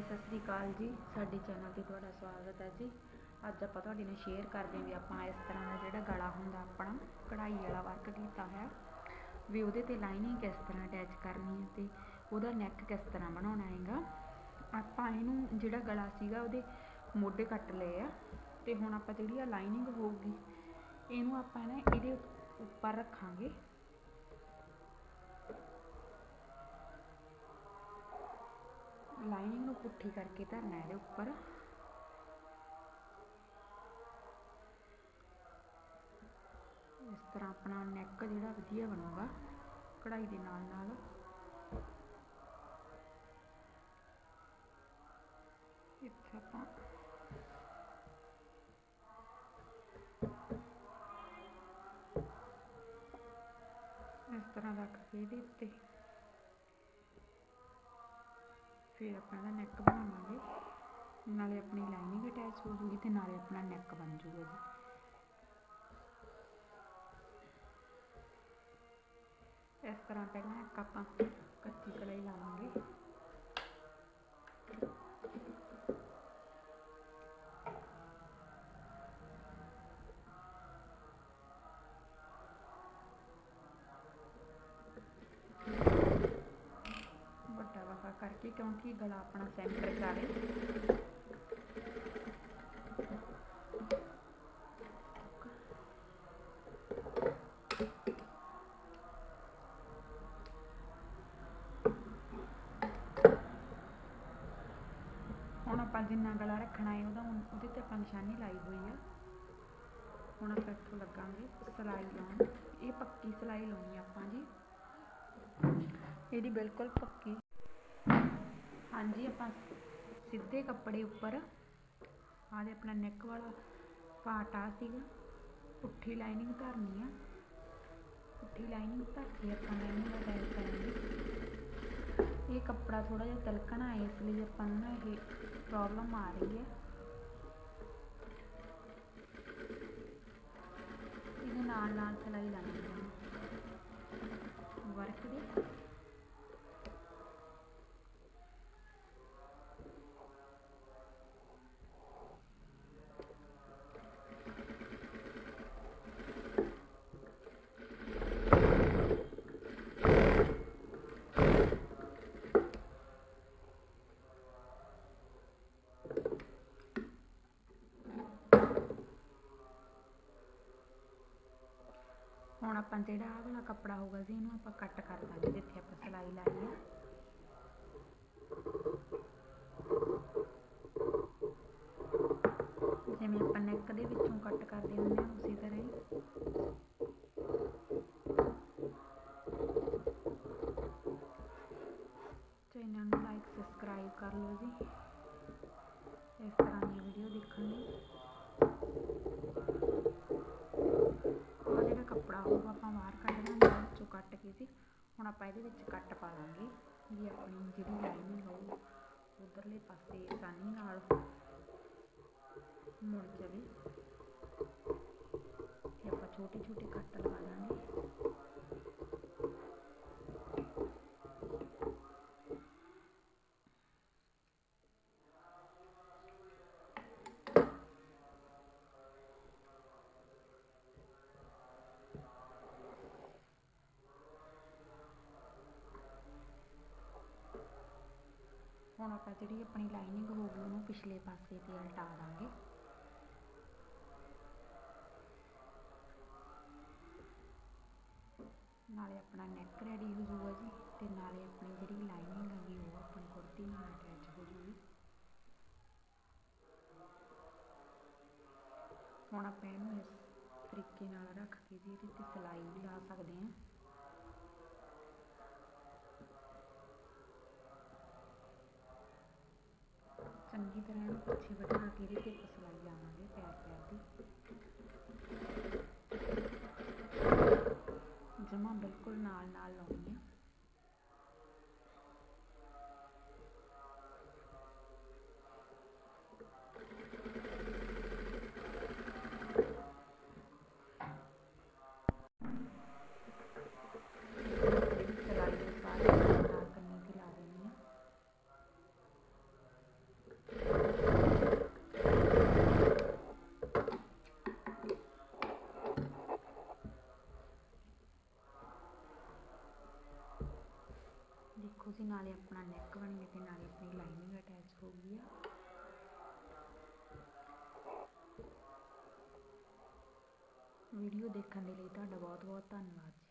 ਹਾਂਜੀ ਸਤਿ ਸ੍ਰੀ ਅਕਾਲ ਜੀ। ਸਾਡੇ ਚੈਨਲ ਤੇ ਤੁਹਾਡਾ ਸਵਾਗਤ ਹੈ ਜੀ। ਅੱਜ ਆਪਾਂ ਤੁਹਾਡੇ ਨਾਲ ਸ਼ੇਅਰ ਕਰਦੇ ਹਾਂ ਵੀ ਆਪਾਂ ਇਸ ਤਰ੍ਹਾਂ ਦਾ ਜਿਹੜਾ ਗਲਾ ਹੁੰਦਾ, ਆਪਣਾ ਕਢਾਈ ਵਾਲਾ ਵਰਕ ਕੀਤਾ ਹੈ ਵੀ ਉਹਦੇ ਤੇ ਲਾਈਨਿੰਗ ਕਿਸ ਤਰ੍ਹਾਂ ਅਟੈਚ ਕਰਨੀ ਹੈ ਤੇ ਉਹਦਾ ਨੈਕ ਕਿਸ ਤਰ੍ਹਾਂ ਬਣਾਉਣਾ ਹੈਗਾ। ਆਪਾਂ ਇਹਨੂੰ ਜਿਹੜਾ ਗਲਾ ਸੀਗਾ, ਉਹਦੇ ਮੋਢੇ ਕੱਟ ਲਏ ਆ ਤੇ ਹੁਣ ਆਪਾਂ ਜਿਹੜੀ ਆ ਲਾਈਨਿੰਗ ਹੋਊਗੀ, ਇਹਨੂੰ ਆਪਾਂ ਨਾ ਇਹਦੇ ਉੱਪਰ ਰੱਖਾਂਗੇ। ਲਾਈਨਿੰਗ ਨੂੰ ਪੁੱਠੀ ਕਰਕੇ ਧਰਨਾ ਇਹਦੇ ਉੱਪਰ। ਇਸ ਤਰ੍ਹਾਂ ਆਪਣਾ ਨੈਕ ਜਿਹੜਾ ਵਧੀਆ ਬਣੂਗਾ ਕਢਾਈ ਦੇ ਨਾਲ ਨਾਲ। ਇੱਥੇ ਆਪਾਂ ਇਸ ਤਰ੍ਹਾਂ ਰੱਖ ਕੇ ਇਹਦੇ ਉੱਤੇ ਫਿਰ ਆਪਾਂ ਇਹਦਾ ਨੈਕ ਬਣਾਵਾਂਗੇ। ਨਾਲੇ ਆਪਣੀ ਲਾਈਨਿੰਗ ਅਟੈਚ ਹੋ ਜੂਗੀ ਤੇ ਨਾਲੇ ਆਪਣਾ ਨੈਕ ਬਣ ਜੂਗਾ ਜੀ। ਇਸ ਤਰ੍ਹਾਂ ਪਹਿਲਾਂ ਇੱਕ ਆਪਾਂ ਕੱਚੀ ਕਲਾਈ ਲਾਵਾਂਗੇ। ਵਗਾ ਕਿਉਂਕਿ ਗਲਾ ਆਪਣਾ ਸੈਂਟਰ ਜਾਵੇ ਹੁਣ ਆਪਾਂ ਜਿੰਨਾ ਗਲਾ ਰੱਖਣਾ ਹੈ ਉਹਦਾ ਉਹਦੇ ਤੇ ਆਪਾਂ ਨਿਸ਼ਾਨੀ ਲਾਈ ਹੋਈ ਆ। ਹੁਣ ਆਪਾਂ ਇੱਥੋਂ ਲੱਗਾਂਗੇ ਸਿਲਾਈ ਲਾਉਣ। ਇਹ ਪੱਕੀ ਸਿਲਾਈ ਲਾਉਣੀ ਆਪਾਂ ਜੀ। ਇਹਦੀ ਬਿਲਕੁਲ ਪੱਕੀ। ਹਾਂਜੀ, ਆਪਾਂ ਸਿੱਧੇ ਕੱਪੜੇ ਉੱਪਰ ਆਦੇ ਆਪਣਾ ਨੈਕ ਵਾਲਾ ਪਾਰਟ ਆ ਸੀਗਾ। ਪੁੱਠੀ ਲਾਈਨਿੰਗ ਧਰਨੀ ਆ। ਪੁੱਠੀ ਲਾਈਨਿੰਗ ਧਰ ਕੇ ਆਪਾਂ ਲਾਈਨਿੰਗ ਅਟੈਚ ਕਰਾਂਗੇ। ਇਹ ਕੱਪੜਾ ਥੋੜਾ ਜਿਹਾ ਤਿਲਕਣਾ ਹੈ ਇਸ ਲਈ ਆਪਾਂ ਨੂੰ ਨਾ ਇਹ ਪ੍ਰੋਬਲਮ ਆ ਰਹੀ ਹੈ ਇਹਦੇ ਨਾਲ ਨਾਲ ਸਿਲਾਈ ਲਾਣੀ ਹੈ ਵਰਕ ਦੀ ਹੁਣ ਆਪਾਂ ਜਿਹੜਾ ਆਹ ਵਾਲਾ ਕੱਪੜਾ ਹੋਊਗਾ ਜੀ, ਇਹਨੂੰ ਆਪਾਂ ਕੱਟ ਕਰ ਦਾਂਗੇ ਜਿੱਥੇ ਆਪਾਂ ਸਿਲਾਈ ਲਾਈ ਆ। ਜਿਵੇਂ ਆਪਾਂ ਨੈਕ ਦੇ ਵਿੱਚੋਂ ਕੱਟ ਕਰਦੇ ਹੁੰਦੇ ਹਾਂ, ਉਸੇ ਤਰ੍ਹਾਂ ਹੀ। ਚੈਨਲ ਨੂੰ ਲਾਈਕ ਸਬਸਕ੍ਰਾਈਬ ਕਰ ਲਓ ਜੀ। ਇਸ ਤਰ੍ਹਾਂ ਦੀ ਵੀਡੀਓ ਦੇਖਣ ਲਈ। ਹੋਊਗਾ ਆਪਾਂ ਬਾਹਰ ਕੱਢ ਦਾਂਗੇ ਵਿੱਚੋਂ ਕੱਟ ਕੇ ਜੀ ਹੁਣ ਆਪਾਂ ਇਹਦੇ ਵਿੱਚ ਕੱਟ ਪਾ ਦਾਂਗੇ ਵੀ ਆਪਣੀ ਜਿਹੜੀ ਲਾਈਨਿੰਗ ਹੋਊ ਉਧਰਲੇ ਪਾਸੇ ਆਸਾਨੀ ਨਾਲ ਮੁੜ ਜਾਵੇ ਤੇ ਆਪਾਂ ਛੋਟੇ ਛੋਟੇ ਕੱਟ ਲਗਾ ਦਾਂਗੇ ਹੁਣ ਆਪਾਂ ਜਿਹੜੀ ਆਪਣੀ ਲਾਈਨਿੰਗ ਹੋਊਗੀ ਉਹਨੂੰ ਪਿਛਲੇ ਪਾਸੇ ਤੇ ਉਲਟਾ ਦਾਂਗੇ। ਨਾਲੇ ਆਪਣਾ ਨੈਕ ਰੈਡੀ ਹੋ ਜਾਊਗਾ ਜੀ ਤੇ ਨਾਲੇ ਆਪਣੀ ਜਿਹੜੀ ਲਾਈਨਿੰਗ ਹੈਗੀ ਉਹ ਆਪਣੀ ਕੁੜਤੀ ਨਾਲ ਅਟੈਚ ਹੋ ਜੂਗੀ ਹੁਣ ਆਪਾਂ ਇਹਨੂੰ ਇਸ ਤਰੀਕੇ ਨਾਲ ਰੱਖ ਕੇ ਜੀ ਇਹਦੇ ਤੇ ਸਿਲਾਈ ਵੀ ਲਾ ਸਕਦੇ ਹਾਂ। ਚੰਗੀ ਤਰ੍ਹਾਂ ਇਹਨੂੰ ਪਿੱਛੇ ਬਿਠਾ ਕੇ ਇਹਦੇ ਤੇ ਸਿਲਾਈ ਲਾਵਾਂਗੇ ਪੈਰ ਪੈਰ ਦੀ। ਜਮਾ ਬਿਲਕੁਲ ਨਾਲ ਨਾਲ ਲਾਉਣੀ ਹੈ ਦੇਖੋ ਜੀ ਨਾਲੇ ਆਪਣਾ ਨੈਕ ਬਣ ਗਿਆ ਤੇ ਨਾਲੇ ਆਪਣੀ ਲਾਈਨਿੰਗ ਅਟੈਚ ਹੋ ਗਈ ਆ। ਵੀਡੀਓ ਦੇਖਣ ਦੇ ਲਈ ਤੁਹਾਡਾ ਬਹੁਤ ਬਹੁਤ ਧੰਨਵਾਦ ਜੀ।